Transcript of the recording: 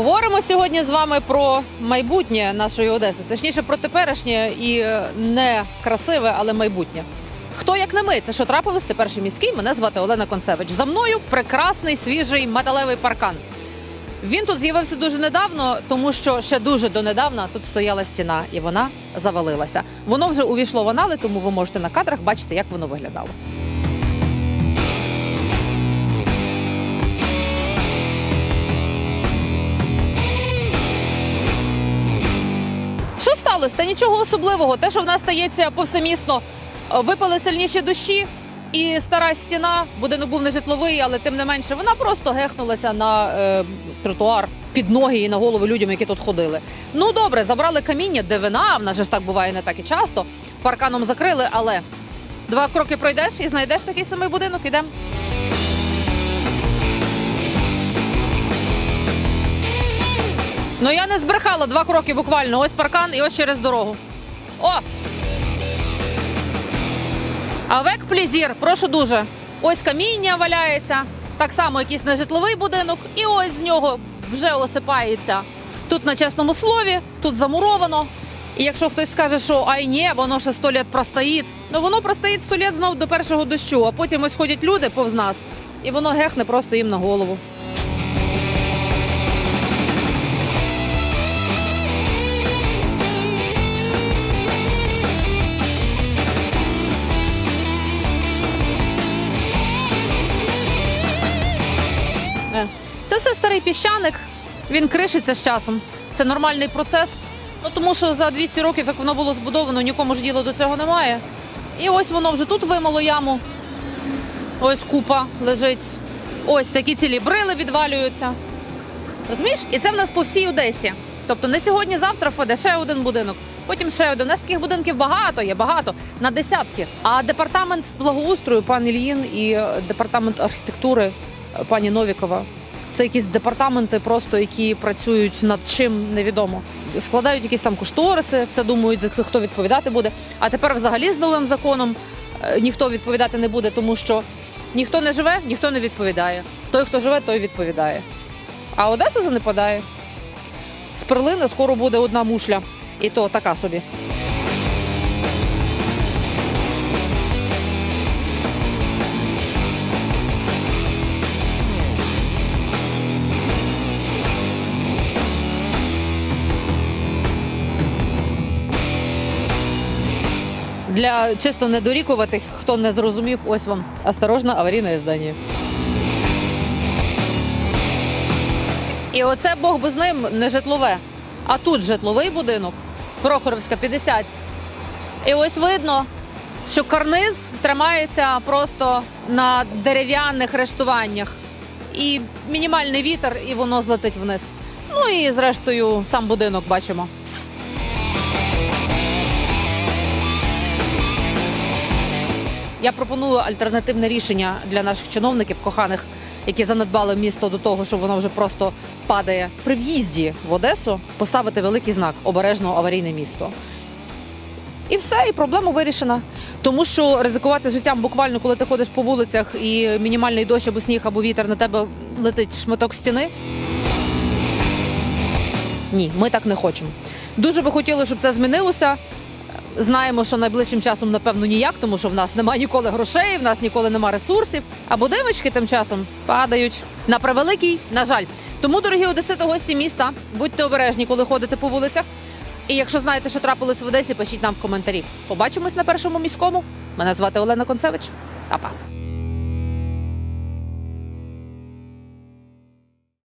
Говоримо сьогодні з вами про майбутнє нашої Одеси, точніше про теперішнє і е, не красиве, але майбутнє. Хто як не ми? Це що трапилось? Це перший міський. Мене звати Олена Концевич. За мною прекрасний свіжий металевий паркан. Він тут з'явився дуже недавно, тому що ще дуже донедавна тут стояла стіна, і вона завалилася. Воно вже увійшло в анали, тому ви можете на кадрах бачити, як воно виглядало. Сталося? Та нічого особливого. Те, що в нас стається повсемісно, випали сильніші дощі, і стара стіна, будинок був не житловий, але тим не менше, вона просто гехнулася на е, тротуар під ноги і на голови людям, які тут ходили. Ну добре, забрали каміння, дивина, в нас же ж так буває не так і часто. Парканом закрили, але два кроки пройдеш і знайдеш такий самий будинок. Ідемо. Ну я не збрехала два кроки буквально. Ось паркан і ось через дорогу. О! Авек плізір, прошу дуже. Ось каміння валяється, так само якийсь нежитловий будинок, і ось з нього вже осипається. Тут на чесному слові, тут замуровано. І якщо хтось скаже, що ай ні, воно ще сто літ простоїть, ну воно простоїть сто літ знов до першого дощу, а потім ось ходять люди повз нас, і воно гехне просто їм на голову. Це все старий піщаник. Він кришиться з часом. Це нормальний процес. Ну тому що за 200 років, як воно було збудовано, нікому ж діла до цього немає. І ось воно вже тут вимило яму. Ось купа лежить. Ось такі цілі брили відвалюються. Розумієш? І це в нас по всій Одесі. Тобто не сьогодні, завтра впаде ще один будинок, потім ще один. У нас таких будинків багато, є багато, на десятки. А департамент благоустрою, пан Ільїн, і департамент архітектури, пані Новікова. Це якісь департаменти, просто які працюють над чим невідомо. Складають якісь там кошториси, все думають, за хто відповідати буде. А тепер, взагалі, з новим законом е, ніхто відповідати не буде, тому що ніхто не живе, ніхто не відповідає. Той, хто живе, той відповідає. А Одеса занепадає. З перлини скоро буде одна мушля, і то така собі. Для чисто недорікуватих, хто не зрозумів, ось вам осторожно, аварійне здання. І оце Бог би з ним не житлове. А тут житловий будинок, Прохоровська 50. І ось видно, що карниз тримається просто на дерев'яних рештуваннях. І мінімальний вітер, і воно злетить вниз. Ну і зрештою сам будинок бачимо. Я пропоную альтернативне рішення для наших чиновників, коханих, які занедбали місто до того, що воно вже просто падає при в'їзді в Одесу, поставити великий знак обережно аварійне місто. І все, і проблема вирішена. Тому що ризикувати життям буквально, коли ти ходиш по вулицях і мінімальний дощ або сніг, або вітер на тебе летить шматок стіни. Ні, ми так не хочемо. Дуже би хотіли, щоб це змінилося. Знаємо, що найближчим часом, напевно, ніяк, тому що в нас немає ніколи грошей, в нас ніколи немає ресурсів. А будиночки тим часом падають на превеликий, на жаль. Тому, дорогі одесити, гості міста, будьте обережні, коли ходите по вулицях. І якщо знаєте, що трапилось в Одесі, пишіть нам в коментарі. Побачимось на першому міському. Мене звати Олена Концевич. Па-па.